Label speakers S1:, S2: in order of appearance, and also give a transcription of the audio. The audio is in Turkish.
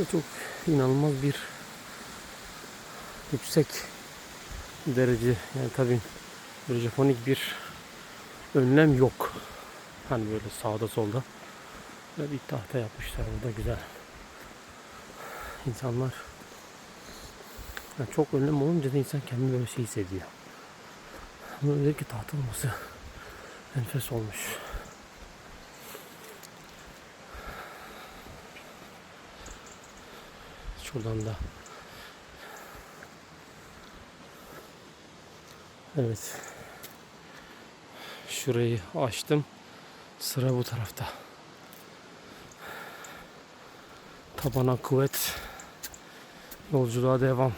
S1: Ve çok inanılmaz bir yüksek derece yani tabii böyle Japonik bir önlem yok. Hani böyle sağda solda. Böyle bir tahta yapmışlar burada güzel. İnsanlar yani çok önlem olunca da insan kendini böyle şey hissediyor. Ama özellikle tahta olması enfes olmuş. Şuradan da Evet. Şurayı açtım. Sıra bu tarafta. Tabana kuvvet. Yolculuğa devam.